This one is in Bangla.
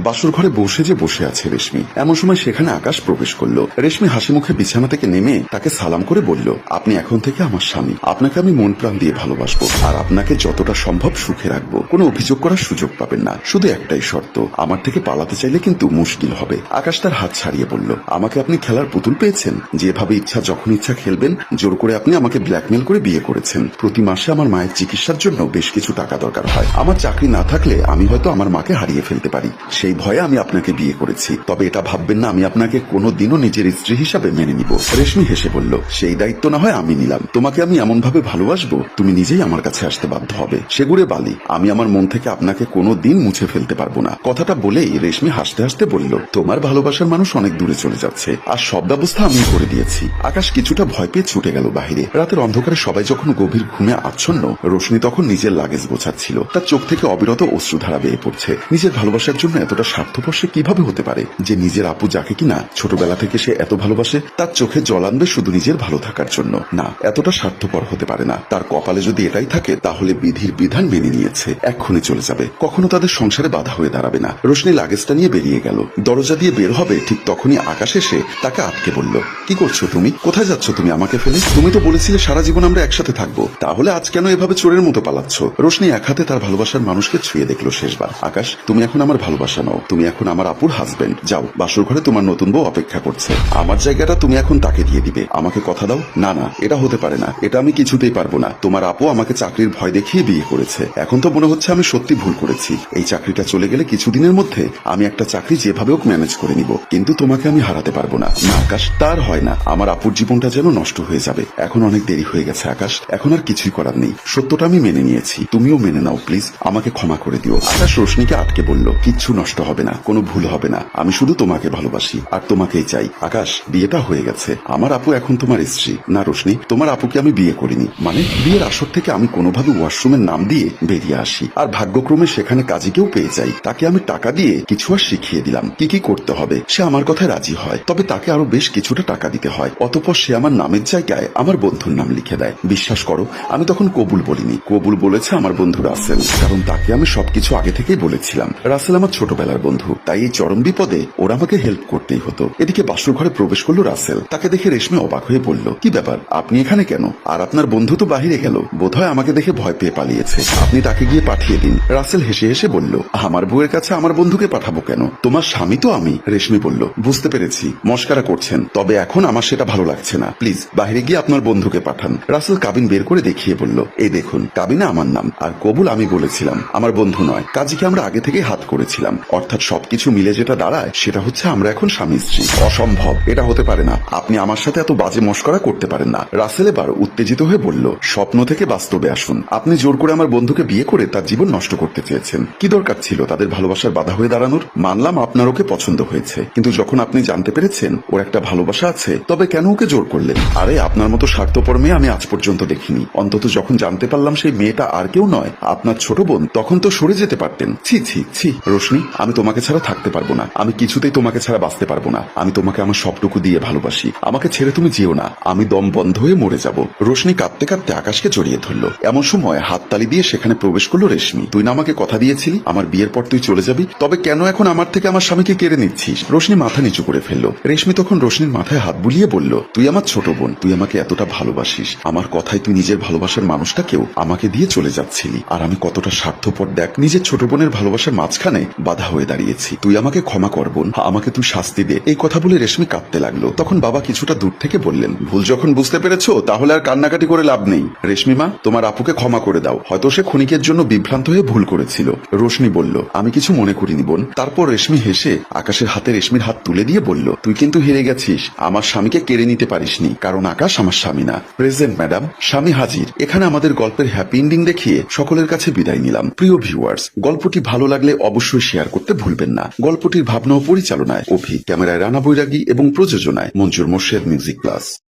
বাসুর ঘরে বসে যে বসে আছে রেশমি। এমন সময় সেখানে আকাশ প্রবেশ করল। রেশমি হাসি মুখে বিছানা থেকে নেমে তাকে সালাম করে বলল, আপনি এখন থেকে আমার স্বামী। আপনাকে আমি মন প্রাণ দিয়ে ভালোবাসবো। আর আপনাকে যতটা সম্ভব সুখে রাখব। কোনো অভিযোগ করার সুযোগ পাবেন না। শুধু একটাই শর্ত, আমার থেকে পালাতে চাইলে কিন্তু মুশকিল হবে। আকাশ তার হাত ছাড়িয়ে বলল, আমাকে আপনি খেলার পুতুল পেয়েছেন। যেভাবে ইচ্ছা, যখন ইচ্ছা খেলবেন, জোর করে আপনি আমাকে ব্ল্যাকমেল করে বিয়ে করেছেন। প্রতি মাসে আমার মায়ের চিকিৎসার জন্য বেশ কিছু টাকা দরকার হয়। আমার চাকরি না থাকলে আমি হয়তো আমার মাকে হারিয়ে ফেলতে পারি। সেই ভয়ে আমি আপনাকে বিয়ে করেছি। তবে এটা ভাববেন না, আমি আপনাকে কোনো দিনও নিজের স্ত্রী হিসাবে মেনে নিব। রেশমি হেসে বলল, সেই দায়িত্ব না হয় আমি নিলাম। তোমাকে আমি এমন ভাবে ভালোবাসবো, তুমি নিজেই আমার কাছে আসতে বাধ্য হবে। সেগুড়ে বালি, আমি আমার মন থেকে আপনাকে কোনো দিন মুছে ফেলতে পারব না। কথাটা বলেই রেশমি হাসতে হাসতে বলল, তোমার ভালোবাসার মানুষ অনেক দূরে চলে যাচ্ছে, আর সব ব্যবস্থা আমি করে দিয়েছি। আকাশ কিছুটা ভয় পেয়ে ছুটে গেল বাহিরে। রাতের অন্ধকারে সবাই যখন গভীর ঘুমে আচ্ছন্ন রোশনি তখন নিজের লাগেজ গোছাচ্ছিল। তার চোখ থেকে অবিরত অশ্রুধারা বেয়ে পড়ছে। নিজের ভালোবাসার জন্য এতটা স্বার্থপর সে কীভাবে হতে পারে? যে নিজের আপু যাকে কিনা ছোটবেলা থেকে সে এত ভালোবাসে, তার চোখে জল আনবে শুধু নিজের ভালো থাকার জন্য। না, এতটা স্বার্থপর হতে পারে না। তার কপালে যদি এটাই থাকে, তাহলে বিধির বিধান মেনে নিয়েছে। এক্ষুনি চলে যাবে। কখনো তাদের সংসারে বাধা হয়ে দাঁড়াবে না। রোশনি লাগেজটা নিয়ে বেরিয়ে গেল। দরজা দিয়ে বের হবে, ঠিক তখনই আকাশ এসে তাকে আটকে বলল, কি করছ তুমি? কোথায় যাচ্ছ তুমি আমাকে ফেলে? তুমি তো বলেছিলে সারা জীবন আমরা একসাথে থাকব। তাহলে আজ কেন এভাবে চোরের মতো পালাচ্ছ? রোশনি এক হাতে তার ভালোবাসার মানুষকে ছুঁয়ে দেখল শেষবার। আকাশ, তুমি এখন আমার ভালোবাসা তুমি এখন আমার আপুর হাজবেন্ড যাও, বাসর ঘরে তোমার নতুন বউ অপেক্ষা করছে। আমার জায়গাটা তুমি এখন তাকে দিয়ে দিবে। আমাকে কথা দাও? না না, এটা হতে পারে না। এটা আমি কিছুতেই পারব না। তোমার আপু আমাকে চাকরির ভয় দেখিয়ে বিয়ে করেছে। এখন তো মনে হচ্ছে আমি সত্যি ভুল করেছি। এই চাকরিটা চলে গেলে কিছুদিনের মধ্যে আমি একটা চাকরি যেভাবে হোক ম্যানেজ করে নিব। কিন্তু তোমাকে আমি হারাতে পারব না। না, আকাশ, তার হয় না। আমার আপুর জীবনটা যেন নষ্ট হয়ে যাবে। এখন অনেক দেরি হয়ে গেছে, আকাশ। এখন আর কিছুই করার নেই। সত্যটা আমি মেনে নিয়েছি। তুমিও মেনে নাও, প্লিজ। আমাকে ক্ষমা করে দিও। আকাশ রোশনিকে আটকে বলল, কিচ্ছু নষ্ট হবে না, কোনো ভুল হবে না। আমি শুধু তোমাকে ভালোবাসি, আর তোমাকেই চাই। আকাশ, বিয়েটা হয়ে গেছে। আমার আপু এখন তোমার স্ত্রী। না, রোশনি, তোমার আপুকে আমি বিয়ে করিনি। মানে বিয়ের আসর থেকে আমি কোনোভাবে ওয়াশরুমের নাম দিয়ে বেরিয়ে আসি। আর ভাগ্যক্রমে সেখানে কাজীকেও পেয়ে যাই তাকে আমি টাকা দিয়ে কিছু আর শিখিয়ে দিলাম। কি কি করতে হবে, সে আমার কথায় রাজি হয়। তবে তাকে আরও বেশ কিছুটা টাকা দিতে হয়। অতপর সে আমার নামের জায়গায় আমার বন্ধুর নাম লিখে দেয়। বিশ্বাস করো, আমি তখন কবুল বলিনি। কবুল বলেছে আমার বন্ধু রাসেল। কারণ তাকে আমি সবকিছু আগে থেকেই বলেছিলাম। রাসেল আমার ছোটবেলার বন্ধু। তাই এই চরম বিপদে ওরা আমাকে হেল্প করতেই হতো। এদিকে বাসুর ঘরে প্রবেশ করল রাসেল। তাকে দেখে রেশমি অবাক হয়ে বলল, কি ব্যাপার? আপনি এখানে কেন? আর আপনার বন্ধু তো বাহিরে গেল। বোধহয় আমাকে দেখে ভয় পেয়ে পালিয়েছে। আপনি তাকে গিয়ে পাঠিয়ে দিন। রাসেল হেসে হেসে বলল, আমার বউয়ের কাছে আমার বন্ধুকে পাঠাবো কেন? তোমার স্বামী তো আমি। রেশমি বলল, বুঝতে পেরেছি। মস্কারা করছেন। তবে এখন আমার সেটা ভালো লাগছে না। প্লিজ বাইরে গিয়ে আপনার বন্ধুকে পাঠান। রাসেল কাবিন বের করে দেখিয়ে বলল, এই দেখুন, কাবিনে আমার নাম। আর কবুল আমি বলেছিলাম, আমার বন্ধু নয়। কাজীকে আমরা আগে থেকে হাত করেছিলাম। অর্থাৎ সবকিছু মিলে যেটা দাঁড়ায়, সেটা হচ্ছে আমরা এখন স্বামী স্ত্রী। অসম্ভব, এটা হতে পারে না। আপনি আমার সাথে এত বাজে মস্করা করতে পারেন না। রাসেল এবার উত্তেজিত হয়ে বলল, স্বপ্ন থেকে বাস্তবে আসুন। আপনি জোর করে আমার বন্ধুকে বিয়ে করে তার জীবন নষ্ট করতে চেয়েছেন। কি দরকার ছিল তাদের ভালোবাসার বাধা হয়ে দাঁড়ানোর? মানলাম আপনার ওকে পছন্দ হয়েছে। কিন্তু যখন আপনি জানতে পেরেছেন ওর একটা ভালোবাসা আছে, তবে কেন ওকে জোর করলেন? আরে, আপনার মতো স্বার্থপর মেয়ে আমি আজ পর্যন্ত দেখিনি। অন্তত যখন জানতে পারলাম সেই মেয়েটা আর কেউ নয়, আপনার ছোট বোন, তখন তো সরে যেতে পারতেন। ছি ছি ছি। রোশনি আমি তোমাকে ছাড়া থাকতে পারব না। আমি কিছুতেই তোমাকে ছাড়া বাঁচতে পারব না। আমি তোমাকে আমার সবটুকু দিয়ে ভালোবাসি। আমাকে ছেড়ে তুমি যেও না। আমি দম বন্ধ হয়ে মরে যাব। রোশনি কাঁদতে কাঁদতে আকাশকে জড়িয়ে ধরলো। এমন সময় হাততালি দিয়ে সেখানে প্রবেশ করল রেশমি। তুই না আমাকে কথা দিয়েছিলি? আমার বিয়ের পর তুই চলে যাবি? তবে কেন এখন আমার থেকে আমার স্বামীকে কেড়ে নিচ্ছিস? রোশনি মাথা নিচু করে ফেলল। রেশমি তখন রোশনির মাথায় হাত বুলিয়ে বলল, তুই আমার ছোট বোন। তুই আমাকে এতটা ভালোবাসিস। আমার কথায় তুই নিজের ভালোবাসার মানুষটাকেও আমাকে দিয়ে চলে যাচ্ছিলি। আর আমি কতটা স্বার্থপর দেখ, নিজের ছোট বোনের ভালোবাসার মাঝখানে বাধা হয়ে দাঁড়িয়েছি। তুই আমাকে ক্ষমা কর, বোন। আমাকে তুই শাস্তি দে। এই কথা বলে রেশমি কাঁদতে লাগল। তখন বাবা কিছুটা দূর থেকে বললেন, ভুল যখন বুঝতে পেরেছ, তাহলে আর কান্নাকাটি করে লাভ নেই। রেশমি মা, তোমার আপুকে ক্ষমা করে দাও। হয়তো সে ক্ষণিকের জন্য বিভ্রান্ত হয়ে ভুল করেছিল। রোশনি বলল, আমি কিছু মনে করিনি, বোন। তারপর রেশমি হেসে আকাশের হাতে রেশমির হাত তুলে দিয়ে বলল, তুই কিন্তু হেরে গেছিস। আমার স্বামীকে কেড়ে নিতে পারিসনি, কারণ আকাশ আমার স্বামী না। Present, madam. স্বামী হাজির। এখানে আমাদের গল্পের হ্যাপি এন্ডিং দেখিয়ে সকলের কাছে বিদায় নিলাম। প্রিয় ভিউয়ার্স, গল্পটি ভালো লাগলে অবশ্যই শেয়ার করতে ভুলবেন না। গল্পটির ভাবনা ও পরিচালনায় অভি, ক্যামেরায় রানা বৈরাগী এবং প্রযোজনায় মঞ্জুর মোর্শেদ মিউজিক প্লাস।